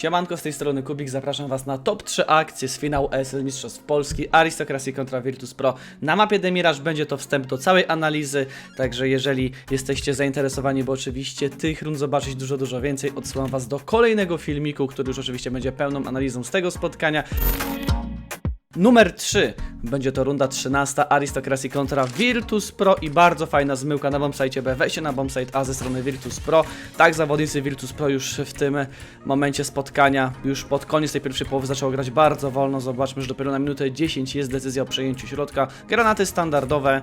Siemanko, z tej strony Kubik, zapraszam Was na top 3 akcje z finału ESL Mistrzostw Polski Aristocracy kontra Virtus Pro. Na mapie Demiraż będzie to wstęp do całej analizy, także jeżeli jesteście zainteresowani, bo oczywiście tych rund zobaczyć dużo, dużo więcej, odsyłam Was do kolejnego filmiku, który już oczywiście będzie pełną analizą z tego spotkania. Numer 3 będzie to runda 13 Aristocracy kontra Virtus Pro i bardzo fajna zmyłka na bombsite B. Weźcie na bombsite A ze strony Virtus Pro. Tak, zawodnicy Virtus Pro już w tym momencie spotkania, już pod koniec tej pierwszej połowy zaczęło grać bardzo wolno. Zobaczmy, że dopiero na minutę 10 jest decyzja o przejęciu środka. Granaty standardowe,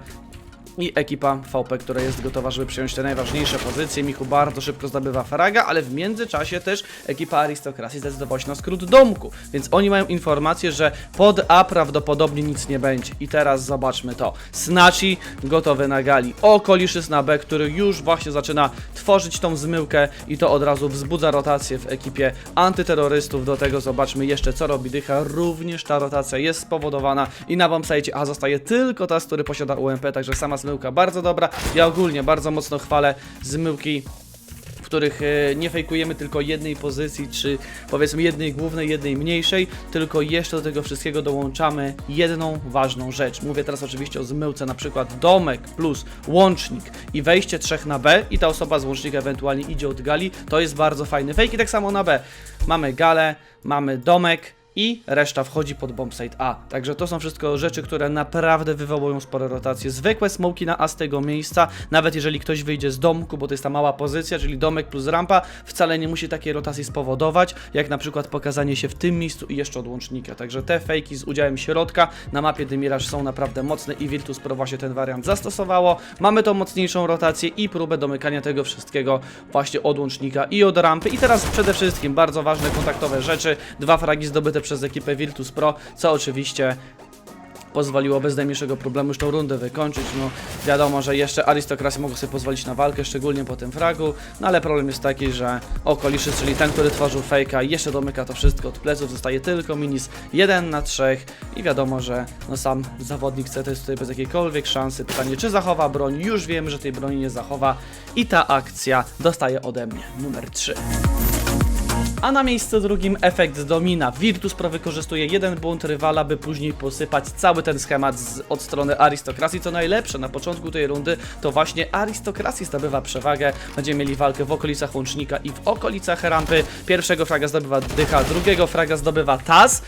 i ekipa VP, która jest gotowa, żeby przyjąć te najważniejsze pozycje. Michu bardzo szybko zdobywa fraga, ale w międzyczasie też ekipa Aristokracji zdecydowała się na skrót domku, więc oni mają informację, że pod A prawdopodobnie nic nie będzie. I teraz zobaczmy to. Snachi gotowy na gali. Okoliszys na B, który już właśnie zaczyna tworzyć tą zmyłkę i to od razu wzbudza rotację w ekipie antyterrorystów. Do tego zobaczmy jeszcze co robi Dycha. Również ta rotacja jest spowodowana i na bombsite A zostaje tylko tas, który posiada UMP, także sama zmyłka bardzo dobra. Ja ogólnie bardzo mocno chwalę zmyłki w których e, nie fejkujemy tylko jednej pozycji, czy powiedzmy jednej głównej, jednej mniejszej, tylko jeszcze do tego wszystkiego dołączamy jedną ważną rzecz. Mówię teraz oczywiście o zmyłce, na przykład domek plus łącznik i wejście trzech na B i ta osoba z łącznika ewentualnie idzie od gali, to jest bardzo fajny fake i tak samo na B. Mamy galę, mamy domek, i reszta wchodzi pod bombsite A. Także to są wszystko rzeczy, które naprawdę wywołują spore rotacje. Zwykłe smoki na A z tego miejsca, nawet jeżeli ktoś wyjdzie z domku, bo to jest ta mała pozycja, czyli domek plus rampa, wcale nie musi takiej rotacji spowodować, jak na przykład pokazanie się w tym miejscu i jeszcze od łącznika. Także te fejki z udziałem środka na mapie Dymiraż są naprawdę mocne i Virtus Pro właśnie ten wariant zastosowało. Mamy tą mocniejszą rotację i próbę domykania tego wszystkiego właśnie od łącznika i od rampy. I teraz przede wszystkim bardzo ważne kontaktowe rzeczy. Dwa fragi zdobyte przez ekipę Virtus Pro, co oczywiście pozwoliło bez najmniejszego problemu już tą rundę wykończyć. No wiadomo, że jeszcze arystokracja mogą sobie pozwolić na walkę, szczególnie po tym fragu, no ale problem jest taki, że okoliszy, czyli ten, który tworzył fejka, jeszcze domyka to wszystko od pleców, zostaje tylko minis 1 na 3 i wiadomo, że no sam zawodnik CT jest tutaj bez jakiejkolwiek szansy. Pytanie, czy zachowa broń? Już wiemy, że tej broni nie zachowa i ta akcja dostaje ode mnie numer 3. A na miejscu drugim efekt domina. Virtus wykorzystuje jeden błąd rywala, by później posypać cały ten schemat z, od strony arystokracji. Co najlepsze, na początku tej rundy to właśnie arystokracji zdobywa przewagę. Będziemy mieli walkę w okolicach łącznika i w okolicach rampy. Pierwszego fraga zdobywa Dycha, drugiego fraga zdobywa Taz.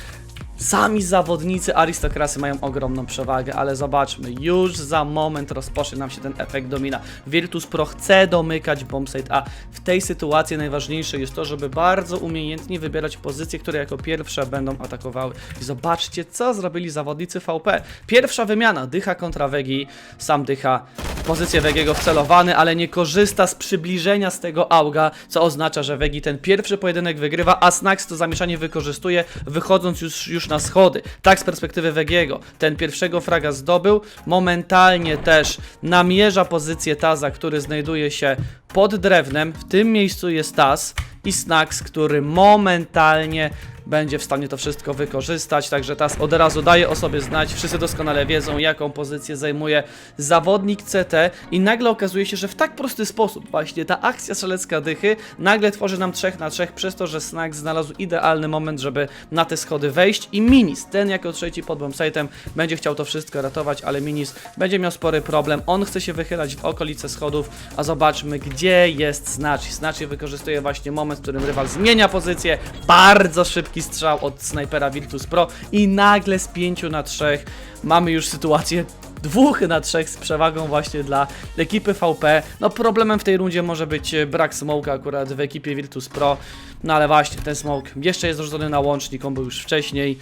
Sami zawodnicy arystokrasy mają ogromną przewagę, ale zobaczmy, już za moment rozpocznie nam się ten efekt domina. Virtus Pro chce domykać bombsite, a w tej sytuacji najważniejsze jest to, żeby bardzo umiejętnie wybierać pozycje, które jako pierwsze będą atakowały. I zobaczcie, co zrobili zawodnicy VP. Pierwsza wymiana, Dycha kontra Wegi, sam Dycha pozycję Wegiego wcelowany, ale nie korzysta z przybliżenia z tego auga, co oznacza, że Wegi ten pierwszy pojedynek wygrywa, a Snax to zamieszanie wykorzystuje, wychodząc już, już na schody. Tak z perspektywy Wegiego. Ten pierwszego fraga zdobył, momentalnie też namierza pozycję Taza, który znajduje się pod drewnem. W tym miejscu jest Taz i Snax, który momentalnie będzie w stanie to wszystko wykorzystać, także Taz od razu daje o sobie znać, wszyscy doskonale wiedzą jaką pozycję zajmuje zawodnik CT i nagle okazuje się, że w tak prosty sposób właśnie ta akcja strzelecka dychy nagle tworzy nam 3 na 3 przez to, że Snax znalazł idealny moment, żeby na te schody wejść. I Minis, ten jako trzeci pod bombsite'em będzie chciał to wszystko ratować, ale Minis będzie miał spory problem, on chce się wychylać w okolice schodów, a zobaczmy gdzie jest Snatchy. Snatchy wykorzystuje właśnie moment, w którym rywal zmienia pozycję, bardzo szybki strzał od snajpera Virtus Pro. I nagle z 5 na 3 mamy już sytuację dwóch na trzech z przewagą właśnie dla ekipy VP. No problemem w tej rundzie może być e, brak smoka akurat w ekipie Virtus Pro. No ale właśnie, ten smoke jeszcze jest rzucony na łącznik, on był już wcześniej.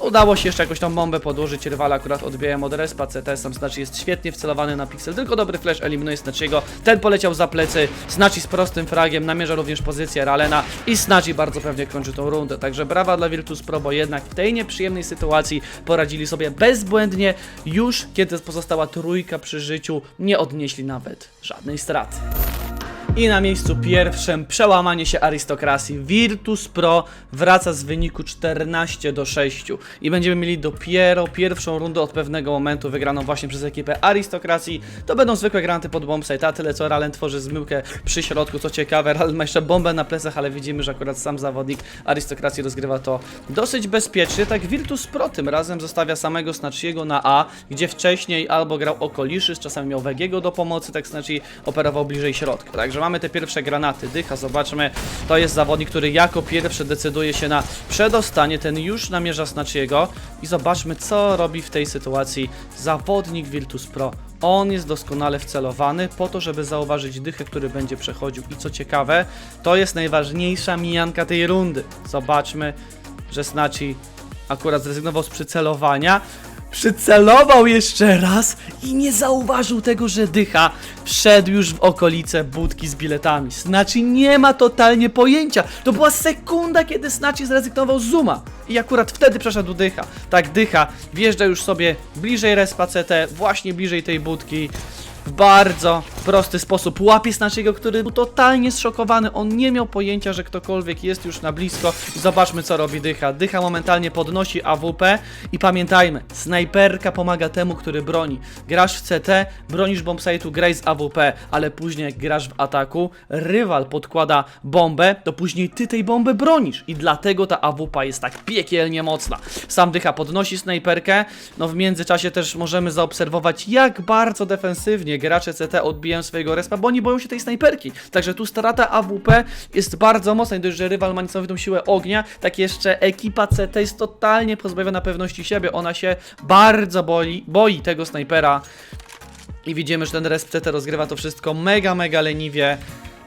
Udało się jeszcze jakoś tą bombę podłożyć, rywala akurat odbijają od respa CT, sam Snatchy jest świetnie wcelowany na pixel, tylko dobry flash eliminuje Snatchiego, ten poleciał za plecy, Snatchy z prostym fragiem, namierza również pozycję Ralena i Snatchy bardzo pewnie kończy tą rundę, także brawa dla Virtus Pro, bo jednak w tej nieprzyjemnej sytuacji poradzili sobie bezbłędnie, już kiedy pozostała trójka przy życiu, nie odnieśli nawet żadnej straty. I na miejscu pierwszym przełamanie się arystokracji. Virtus Pro wraca z wyniku 14 do 6 i będziemy mieli dopiero pierwszą rundę od pewnego momentu wygraną właśnie przez ekipę arystokracji. To będą zwykłe granaty pod bombsite, a tyle co Ralen tworzy zmyłkę przy środku. Co ciekawe, Ralen ma jeszcze bombę na plecach, ale widzimy, że akurat sam zawodnik arystokracji rozgrywa to dosyć bezpiecznie. Tak Virtus Pro tym razem zostawia samego Snatchiego na A, gdzie wcześniej albo grał Okoliszy, czasami miał Wegiego do pomocy, tak Snatchi operował bliżej środka. Także mamy te pierwsze granaty. Dycha, zobaczmy, to jest zawodnik, który jako pierwszy decyduje się na przedostanie. Ten już namierza Snatchiego i zobaczmy, co robi w tej sytuacji zawodnik Virtus Pro. On jest doskonale wcelowany po to, żeby zauważyć dychę, który będzie przechodził. I co ciekawe, to jest najważniejsza mijanka tej rundy. Zobaczmy, że Snatchi akurat zrezygnował z przycelowania. Przycelował jeszcze raz i nie zauważył tego, że dycha wszedł już w okolice budki z biletami. Snatchi nie ma totalnie pojęcia. To była sekunda, kiedy Snatchi zrezygnował z Zuma. I akurat wtedy przeszedł dycha. Tak, dycha wjeżdża już sobie bliżej respa CT, właśnie bliżej tej budki. W bardzo prosty sposób łapie Snatchiego, który był totalnie zszokowany. On nie miał pojęcia, że ktokolwiek jest już na blisko. Zobaczmy, co robi Dycha. Dycha momentalnie podnosi AWP i pamiętajmy, snajperka pomaga temu, który broni. Grasz w CT, bronisz bombsite'u, graj z AWP, ale później jak grasz w ataku, rywal podkłada bombę, to później ty tej bomby bronisz. I dlatego ta AWP jest tak piekielnie mocna. Sam Dycha podnosi snajperkę, no w międzyczasie też możemy zaobserwować, jak bardzo defensywnie gracze CT odbijają swojego respa, bo oni boją się tej snajperki. Także tu strata AWP jest bardzo mocna. Nie dość, że rywal ma niesamowitą siłę ognia, tak jeszcze ekipa CT jest totalnie pozbawiona pewności siebie. Ona się bardzo boi, boi tego snajpera. I widzimy, że ten resp CT rozgrywa to wszystko mega, mega leniwie.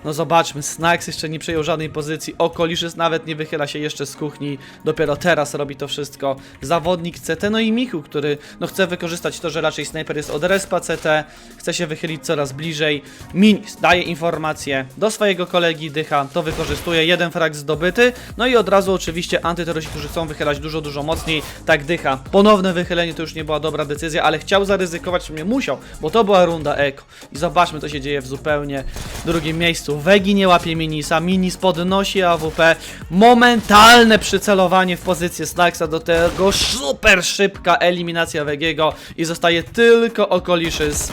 No zobaczmy, Snax jeszcze nie przejął żadnej pozycji, Okoliszys nawet nie wychyla się jeszcze z kuchni, dopiero teraz robi to wszystko. Zawodnik CT, no i Michu, który no chce wykorzystać to, że raczej snajper jest od respa CT, chce się wychylić coraz bliżej. Minis daje informację do swojego kolegi Dycha, to wykorzystuje, jeden frag zdobyty, no i od razu oczywiście antyterroryści, którzy chcą wychylać dużo, dużo mocniej, tak Dycha. Ponowne wychylenie to już nie była dobra decyzja, ale chciał zaryzykować, nie musiał, bo to była runda eko. I zobaczmy, co się dzieje w zupełnie drugim miejscu. Wegi nie łapie Minisa, Minis podnosi AWP, momentalne przycelowanie w pozycję Snaxa, do tego super szybka eliminacja Wegiego i zostaje tylko Okoliszys.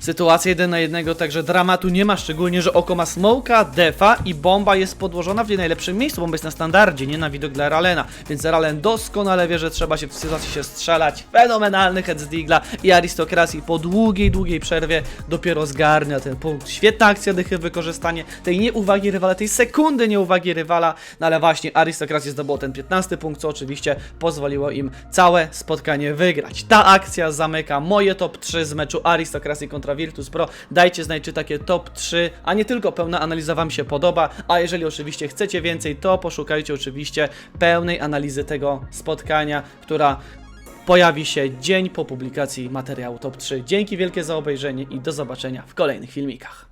Sytuacja 1 na 1, także dramatu nie ma, szczególnie, że oko ma smoka, defa i bomba jest podłożona w nie najlepszym miejscu, bomba jest na standardzie, nie na widok dla Ralena, więc Ralen doskonale wie, że trzeba się w sytuacji się strzelać. Fenomenalny head z Digla i arystokracji po długiej, długiej przerwie dopiero zgarnia ten punkt. Świetna akcja dychy, wykorzystanie tej nieuwagi rywala, tej sekundy nieuwagi rywala, no ale właśnie arystokracja zdobyło ten 15 punkt, co oczywiście pozwoliło im całe spotkanie wygrać. Ta akcja zamyka moje top 3 z meczu arystokracji Virtus Pro. Dajcie znać, czy takie top 3, a nie tylko pełna analiza Wam się podoba, a jeżeli oczywiście chcecie więcej, to poszukajcie oczywiście pełnej analizy tego spotkania, która pojawi się dzień po publikacji materiału top 3. Dzięki wielkie za obejrzenie i do zobaczenia w kolejnych filmikach.